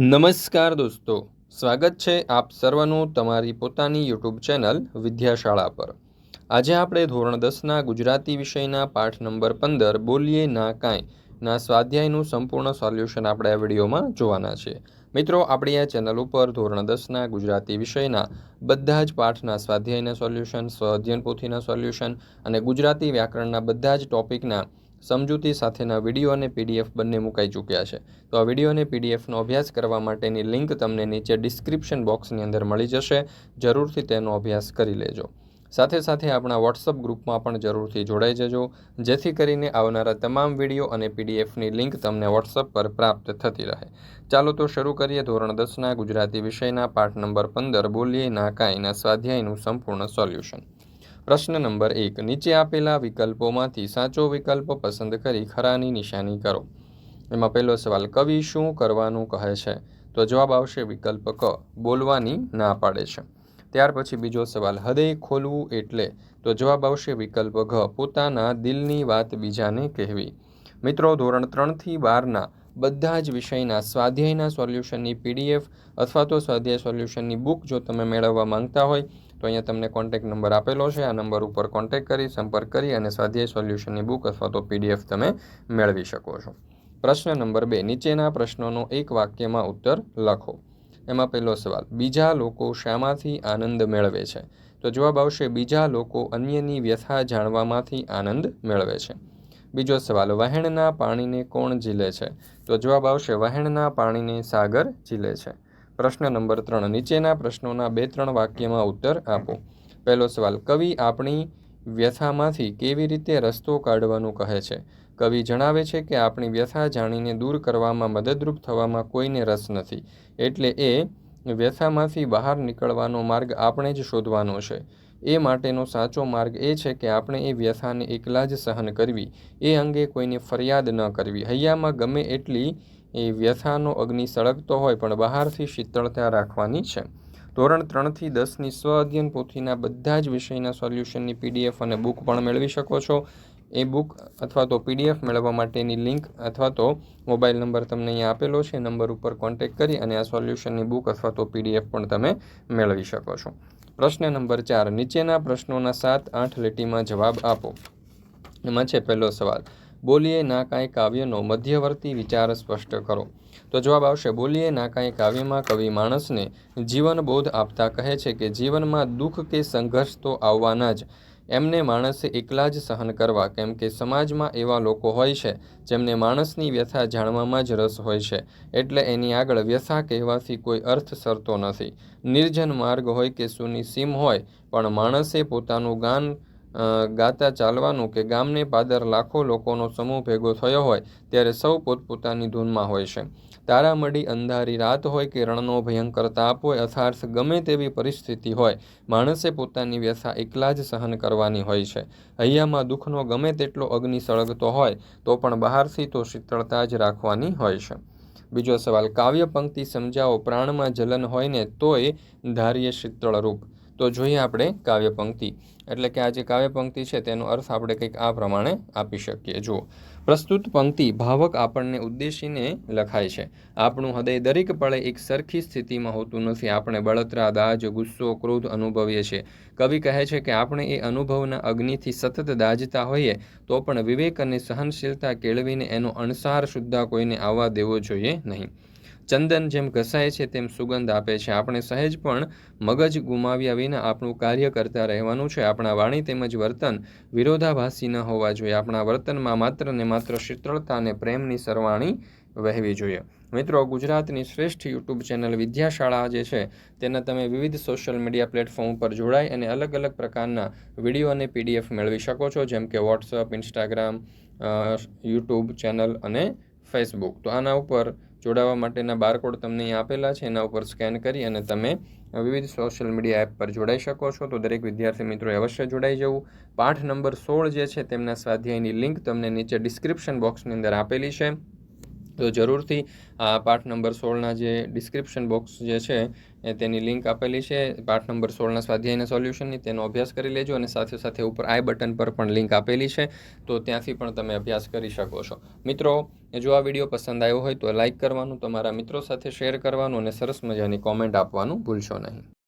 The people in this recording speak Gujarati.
નમસ્કાર દોસ્તો, સ્વાગત છે આપ સર્વનું તમારી પોતાની યુટ્યુબ ચેનલ વિદ્યાશાળા પર. આજે આપણે ધોરણ દસના ગુજરાતી વિષયના પાઠ નંબર પંદર, બોલીએ ના કાંઈ, ના સ્વાધ્યાયનું સંપૂર્ણ સોલ્યુશન આપણે આ વિડીયોમાં જોવાના છે. મિત્રો, આપણી આ ચેનલ ઉપર ધોરણ દસના ગુજરાતી વિષયના બધા જ પાઠના સ્વાધ્યાયના સોલ્યુશન સ્વ અધ્યયન પોથીના સોલ્યુશન અને ગુજરાતી વ્યાકરણના બધા જ ટોપિકના સમજૂતી સાથેના વીડિયો અને પીડીએફ બંને મુકાઈ ચૂક્યા છે. તો આ વીડિયો અને પીડીએફનો અભ્યાસ કરવા માટેની લિંક તમને નીચે ડિસ્ક્રિપ્શન બોક્સની અંદર મળી જશે. જરૂરથી તેનો અભ્યાસ કરી લેજો. સાથે સાથે આપણા વોટ્સઅપ ગ્રુપમાં પણ જરૂરથી જોડાઈ જજો. જેથી કરીને આવનારા તમામ વીડિયો અને પીડીએફની લિંક તમને વોટ્સઅપ પર પ્રાપ્ત થતી રહે. ચાલો તો શરૂ કરીએ ધોરણ દસના ગુજરાતી વિષયના પાઠ નંબર પંદર બોલીએ ના કાંઈના સ્વાધ્યાયનું સંપૂર્ણ સોલ્યુશન. પ્રશ્ન નંબર એક, નીચે આપેલા વિકલ્પોમાંથી સાચો વિકલ્પ પસંદ કરી ખરાની નિશાની કરો. એમાં પહેલો સવાલ, કવિ શું કરવાનું કહે છે? તો જવાબ આવશે વિકલ્પ ક, બોલવાની ના પાડે છે. ત્યાર પછી બીજો સવાલ, હૃદય ખોલવું એટલે? તો જવાબ આવશે વિકલ્પ ઘ, પોતાના દિલની વાત બીજાને કહેવી. મિત્રો, ધોરણ ત્રણથી બારના બધા જ વિષયના સ્વાધ્યાયના સોલ્યુશનની પીડીએફ અથવા તો સ્વાધ્યાય સોલ્યુશનની બુક જો તમે મેળવવા માંગતા હોય તો અહીંયા તમને કોન્ટેક નંબર આપેલો છે. આ નંબર ઉપર કોન્ટેક કરી, સંપર્ક કરી અને સ્વાધ્યાય સોલ્યુશનની બુક અથવા તો પીડીએફ તમે મેળવી શકો છો. પ્રશ્ન નંબર બે, નીચેના પ્રશ્નોનો એક વાક્યમાં ઉત્તર લખો. એમાં પહેલો સવાલ, બીજા લોકો શામાંથી આનંદ મેળવે છે? તો જવાબ આવશે, બીજા લોકો અન્યની વ્યથા જાણવામાંથી આનંદ મેળવે છે. બીજો સવાલ, વહેણના પાણીને કોણ ઝીલે છે? તો જવાબ આવશે, વહેણના પાણીને સાગર ઝીલે છે. પ્રશ્ન નંબર ત્રણ. નીચેના પ્રશ્નોના બે ત્રણ વાક્યમાં ઉત્તર આપો. પહેલો સવાલ, કવિ આપણી વ્યથામાંથી કેવી રીતે રસ્તો કાઢવાનું કહે છે? કવિ જણાવે છે કે આપણી વ્યથા જાણીને દૂર કરવામાં મદદરૂપ થવામાં કોઈને રસ નથી. એટલે એ વ્યથામાંથી બહાર નીકળવાનો માર્ગ આપણે જ શોધવાનો છે. એ માટેનો સાચો માર્ગ એ છે કે આપણે એ વ્યથાને એકલા જ સહન કરવી. એ અંગે કોઈને ફરિયાદ ન કરવી. હૈયામાં ગમે એટલી એ વ્યથાનો અગ્નિ સળગતો હોય પણ બહારથી શીતળતા રાખવાની છે. ધોરણ ત્રણથી દસની સ્વ અધ્યયન પોથીના બધા જ વિષયના સોલ્યુશનની પીડીએફ અને બુક પણ મેળવી શકો છો. એ બુક અથવા તો પીડીએફ મેળવવા માટેની લિંક અથવા તો મોબાઈલ નંબર તમને અહીંયા આપેલો છે. નંબર ઉપર કોન્ટેક કરી અને આ સોલ્યુશનની બુક અથવા તો પીડીએફ પણ તમે મેળવી શકો છો. પ્રશ્ન નંબર ચાર, નીચેના પ્રશ્નોના સાત આઠ લીટીમાં જવાબ આપો. એમાં છે પહેલો સવાલ બોલીએ ના કાંઈ કાવ્યનો મધ્યવર્તી વિચાર સ્પષ્ટ કરો. તો જવાબ આવશે, બોલીએ ના કાંઈ કાવ્યમાં કવિ માણસને જીવન બોધ આપતા કહે છે કે જીવનમાં દુઃખ કે સંઘર્ષ તો આવવાના જ. એમને માણસે એકલા જ સહન કરવા, કેમ કે સમાજમાં એવા લોકો હોય છે જેમને માણસની વ્યથા જાણવામાં જ રસ હોય છે. એટલે એની આગળ વ્યથા કહેવાથી કોઈ અર્થ સરતો નથી. નિર્જન માર્ગ હોય કે સુની સીમ હોય, પણ માણસે પોતાનું ગાન ગાતા ચાલવાનું કે ગામને પાદર લાખો લોકોનો સમૂહ ભેગો થયો હોય ત્યારે સૌ પોતપોતાની ધૂનમાં હોય છે. તારામડી અંધારી રાત હોય કે રણનો ભયંકર તાપ હોય, અથાર્થ ગમે તેવી પરિસ્થિતિ હોય, માણસે પોતાની વ્યથા એકલા જ સહન કરવાની હોય છે. હૈયામાં દુઃખનો ગમે તેટલો અગ્નિ સળગતો હોય, તો પણ બહારથી તો શીતળતા જ રાખવાની હોય છે. બીજો સવાલ કાવ્ય પંક્તિ સમજાવો પ્રાણમાં જલન હોય ને તોય ધાર્ય શીતળ રૂપ તો જોઈએ આપણે કાવ્ય પંક્તિ. એટલે કે આ જે કાવ્ય પંક્તિ છે, તેનો અર્થ આપણે કંઈક આ પ્રમાણે આપી શકીએ. જુઓ. પ્રસ્તુત પંક્તિ ભાવક આપણને ઉદ્દેશીને લખાય છે. આપણું હૃદય દરેક પળે એક સરખી સ્થિતિમાં હોતું નથી. આપણે બળતરા, દાજ, ગુસ્સો, ક્રોધ અનુભવીએ છીએ. કવિ કહે છે કે આપણે એ અનુભવના અગ્નિથી સતત દાજતા હોઈએ, તો પણ વિવેક અને સહનશીલતા કેળવીને એનો અણસાર સુદ્ધા કોઈને આવવા દેવો જોઈએ નહીં. ચંદન જેમ ઘસાય છે, તેમ સુગંધ આપે છે. આપણે સહેજ પણ મગજ ગુમાવ્યા વિના આપણું કાર્ય કરતા રહેવાનું છે. આપણા વાણી તેમજ વર્તન વિરોધાભાસી ન હોવા જોઈએ. આપણા વર્તનમાં માત્ર ને માત્ર શીતળતા અને પ્રેમની સરવાણી વહેવી જોઈએ. મિત્રો, ગુજરાતની શ્રેષ્ઠ યુટ્યુબ ચેનલ વિદ્યાશાળા જે છે, તેના તમે વિવિધ સોશિયલ મીડિયા પ્લેટફોર્મ ઉપર જોડાઈ અને અલગ અલગ પ્રકારના વીડિયો અને પીડીએફ મેળવી શકો છો, જેમ કે વોટ્સઅપ, ઇન્સ્ટાગ્રામ યુટ્યુબ ચેનલ અને ફેસબુક. તો આના ઉપર જોડાવા માટેના બારકોડ તમને અહીં આપેલા છે. એના ઉપર સ્કેન કરી અને તમે વિવિધ સોશિયલ મીડિયા એપ પર જોડાઈ શકો છો. તો દરેક વિદ્યાર્થી મિત્રોએ અવશ્ય જોડાઈ જવું. પાઠ નંબર સોળ જે છે, તેમના સ્વાધ્યાયની લિંક તમને નીચે ડિસ્ક્રિપ્શન બોક્સની અંદર આપેલી છે. તો જરૂરથી. આ પાઠ નંબર સોળના જે ડિસ્ક્રિપ્શન બોક્સ જે છે તેની લિંક આપેલી છે. પાઠ નંબર સોળના સ્વાધ્યાયના સોલ્યુશનની તેનો અભ્યાસ કરી લેજો અને સાથે સાથે ઉપર આઈ બટન પર પણ લિંક આપેલી છે. તો ત્યાંથી પણ તમે અભ્યાસ કરી શકો છો. મિત્રો જો આ વીડિયો પસંદ આવ્યો હોય તો લાઇક કરવાનું, તમારા મિત્રો સાથે શેર કરવાનું અને સરસ મજાની કોમેન્ટ આપવાનું ભૂલશો નહીં.